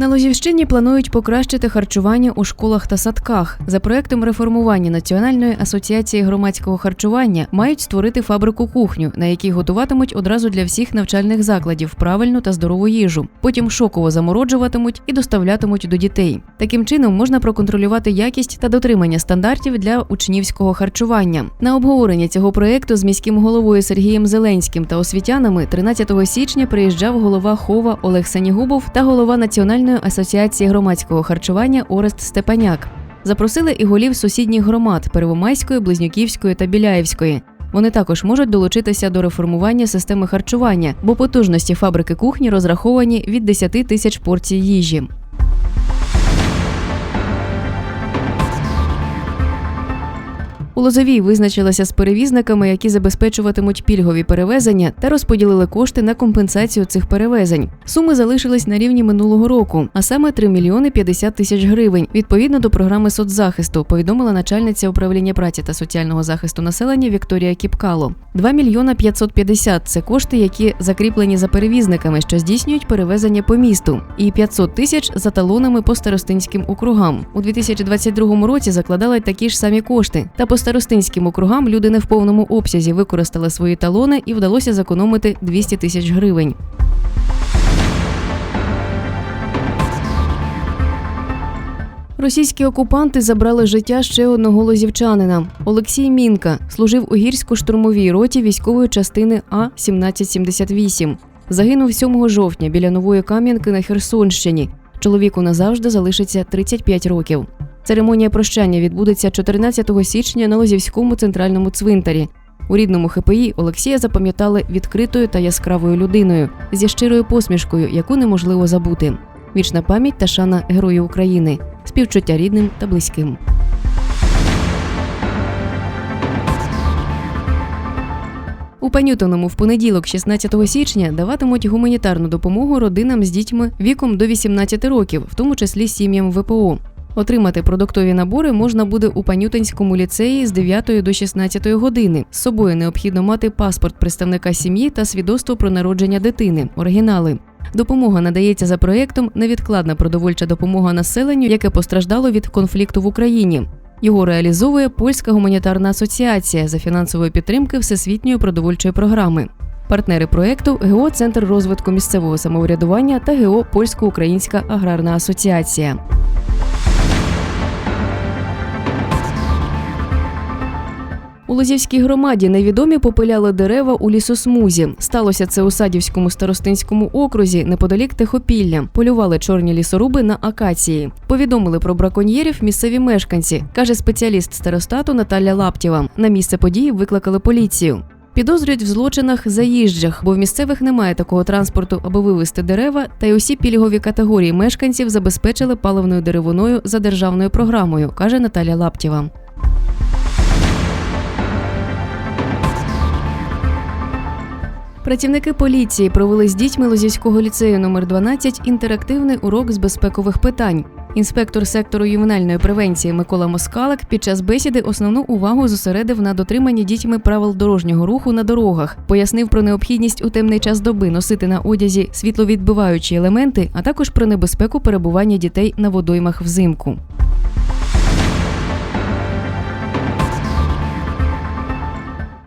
На Лозівщині планують покращити харчування у школах та садках. За проектом реформування Національної асоціації громадського харчування мають створити фабрику кухню, на якій готуватимуть одразу для всіх навчальних закладів правильну та здорову їжу. Потім шоково замороджуватимуть і доставлятимуть до дітей. Таким чином можна проконтролювати якість та дотримання стандартів для учнівського харчування. На обговорення цього проекту з міським головою Сергієм Зеленським та освітянами 13 січня приїжджав голова Хова Олег Санігубов та голова Національної асоціації громадського харчування Орест Степаняк. Запросили і голів сусідніх громад Первомайської, Близнюківської та Біляєвської. Вони також можуть долучитися до реформування системи харчування, бо потужності фабрики кухні розраховані від 10 тисяч порцій їжі. У Лозовій визначилася з перевізниками, які забезпечуватимуть пільгові перевезення та розподілили кошти на компенсацію цих перевезень. Суми залишились на рівні минулого року, а саме 3 мільйони 50 тисяч гривень, відповідно до програми соцзахисту, повідомила начальниця управління праці та соціального захисту населення Вікторія Кіпкало. 2 мільйона 550 – це кошти, які закріплені за перевізниками, що здійснюють перевезення по місту, і 500 тисяч за талонами по старостинським округам. У 2022 році закладали такі ж самі кошти. Та старостинським округам люди не в повному обсязі використали свої талони і вдалося зекономити 200 тисяч гривень. Російські окупанти забрали життя ще одного лозівчанина. Олексій Мінка служив у гірсько-штурмовій роті військової частини А 1778 Загинув 7 жовтня біля нової Кам'янки на Херсонщині. Чоловіку назавжди залишиться 35 років. Церемонія прощання відбудеться 14 січня на Лозівському центральному цвинтарі. У рідному ХПІ Олексія запам'ятали відкритою та яскравою людиною зі щирою посмішкою, яку неможливо забути. Вічна пам'ять та шана Герою України, співчуття рідним та близьким. У Панютоному в понеділок, 16 січня, даватимуть гуманітарну допомогу родинам з дітьми віком до 18 років, в тому числі сім'ям ВПО. Отримати продуктові набори можна буде у Панютинському ліцеї з 9 до 16 години. З собою необхідно мати паспорт представника сім'ї та свідоцтво про народження дитини оригінали. Допомога надається за проєктом Невідкладна продовольча допомога населенню, яке постраждало від конфлікту в Україні. Його реалізовує Польська гуманітарна асоціація за фінансової підтримки Всесвітньої продовольчої програми. Партнери проєкту ГО Центр розвитку місцевого самоврядування та ГО Польсько-Українська аграрна асоціація. У Лозівській громаді невідомі попиляли дерева у лісосмузі. Сталося це у Садівському старостинському окрузі неподалік Тихопілля. Полювали чорні лісоруби на акації. Повідомили про браконьєрів місцеві мешканці, каже спеціаліст старостату Наталя Лаптєва. На місце події викликали поліцію. Підозрюють в злочинах заїжджах, бо в місцевих немає такого транспорту, аби вивезти дерева, та й усі пільгові категорії мешканців забезпечили паливною деревиною за державною програмою, каже Наталя Лаптєва. Працівники поліції провели з дітьми Лозівського ліцею номер 12 інтерактивний урок з безпекових питань. Інспектор сектору ювенальної превенції Микола Москалик під час бесіди основну увагу зосередив на дотриманні дітьми правил дорожнього руху на дорогах, пояснив про необхідність у темний час доби носити на одязі світловідбиваючі елементи, а також про небезпеку перебування дітей на водоймах взимку.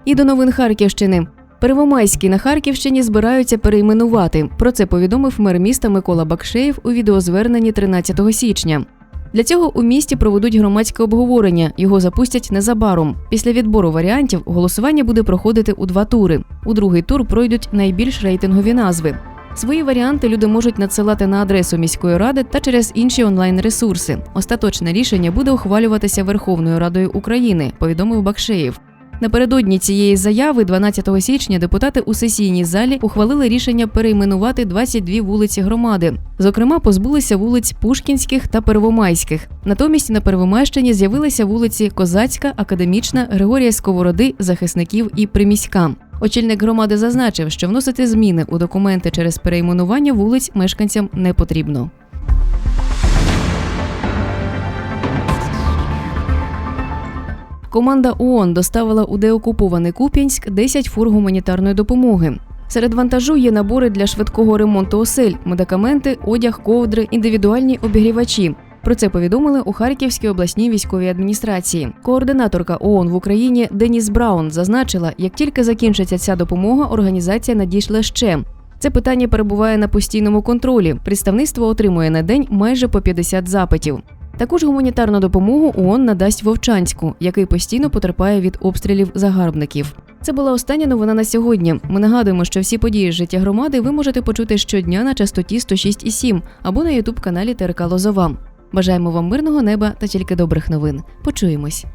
І до новин Харківщини. Первомайський на Харківщині збираються перейменувати. Про це повідомив мер міста Микола Бакшеєв у відеозверненні 13 січня. Для цього у місті проведуть громадське обговорення. Його запустять незабаром. Після відбору варіантів голосування буде проходити у два тури. У другий тур пройдуть найбільш рейтингові назви. Свої варіанти люди можуть надсилати на адресу міської ради та через інші онлайн-ресурси. Остаточне рішення буде ухвалюватися Верховною Радою України, повідомив Бакшеєв. Напередодні цієї заяви, 12 січня, депутати у сесійній залі ухвалили рішення перейменувати 22 вулиці громади. Зокрема, позбулися вулиць Пушкінських та Первомайських. Натомість на Первомайщині з'явилися вулиці Козацька, Академічна, Григорія Сковороди, захисників і Приміська. Очільник громади зазначив, що вносити зміни у документи через перейменування вулиць мешканцям не потрібно. Команда ООН доставила у деокупований Куп'янськ 10 фур гуманітарної допомоги. Серед вантажу є набори для швидкого ремонту осель, медикаменти, одяг, ковдри, індивідуальні обігрівачі. Про це повідомили у Харківській обласній військовій адміністрації. Координаторка ООН в Україні Деніс Браун зазначила, як тільки закінчиться ця допомога, організація надійшла ще. Це питання перебуває на постійному контролі. Представництво отримує на день майже по 50 запитів. Також гуманітарну допомогу ООН надасть Вовчанську, який постійно потерпає від обстрілів загарбників. Це була остання новина на сьогодні. Ми нагадуємо, що всі події з життя громади ви можете почути щодня на частоті 106,7 або на ютуб каналі ТРК Лозова. Бажаємо вам мирного неба та тільки добрих новин. Почуємось.